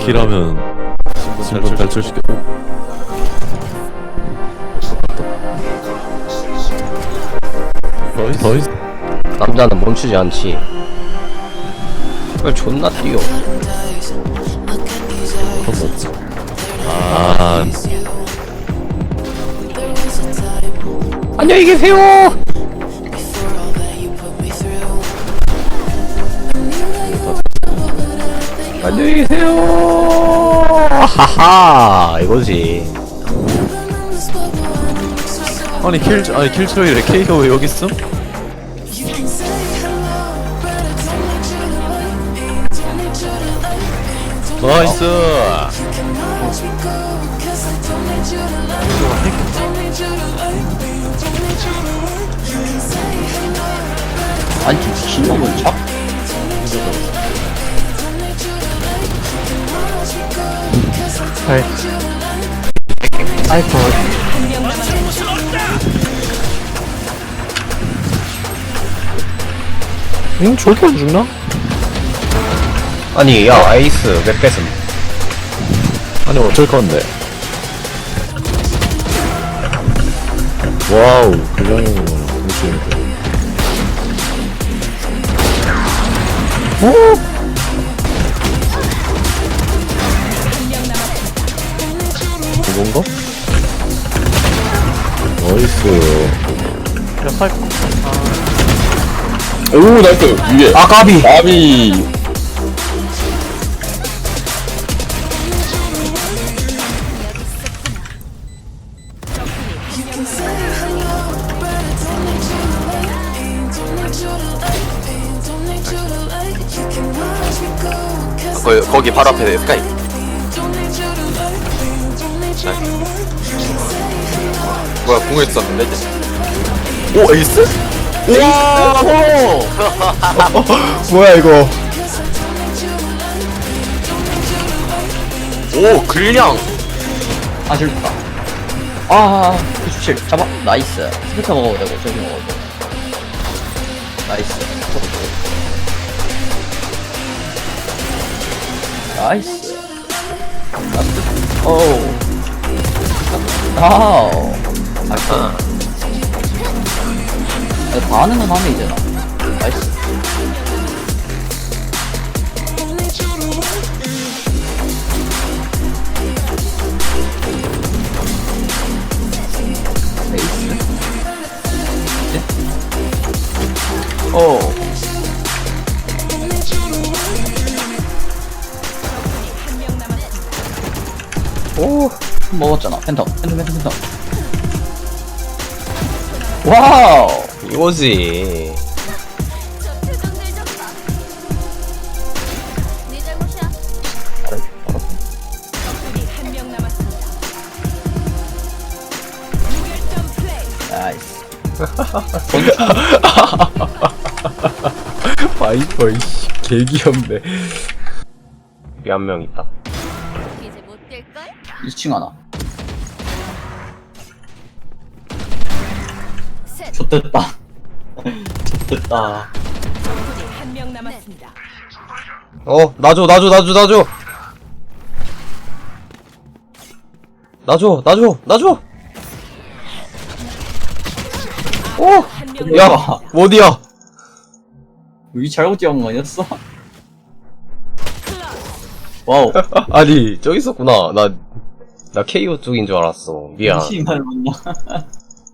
킬하면 신분 탈출시켜 더 있- 더 있- 남자는 멈추지 않지. 왜 존나 뛰어? 아 안녕히 계세요. 안녕히 계세요. 하하 이거지. 아니 킬 아니 킬초이래 K가 왜 여기 있음? 나이스 아니 미친놈은 참. 응? 저렇게 안 죽나? 아니 야 아이스 왜 뺏음? 아니 어쩔 건데 와우 그 정도면 무슨 그건가? 나이스 야, 사이코. 오 나이스 위에 아 까비. 아비 거, 거기 바로 앞에 스카이 뭐야 궁을 썼는데 이제 오 에이스? 뭐야 이거? 오 근량 아 실수다. 아 97. 잡아. 나이스. 스피커 먹어도 되고 저기 먹어도 되고. 나이스. 나이스. 나이스. 오우. 아우. 나이스. 아, 반응은 하면 이제나. 나이스. 베이스. 네? 오. 오, 먹었잖아. 팬텀, 팬텀, 팬텀, 팬텀. 와우! 이거지. 네. 나이스. 바이퍼, 이씨. 개 귀엽네. 여기 한 명 있다. 이제 못 뛸걸? 2층 하나. 좋됐다. 한명 남았습니다. 어, 나줘, 나줘, 나줘, 나줘! 나줘, 나줘, 나줘! 한명 야, 어디야? 여기 잘못 뛰어간 거 아니었어? 와우. 아니, 저기 있었구나. 나, 나 KO 쪽인 줄 알았어. 미안.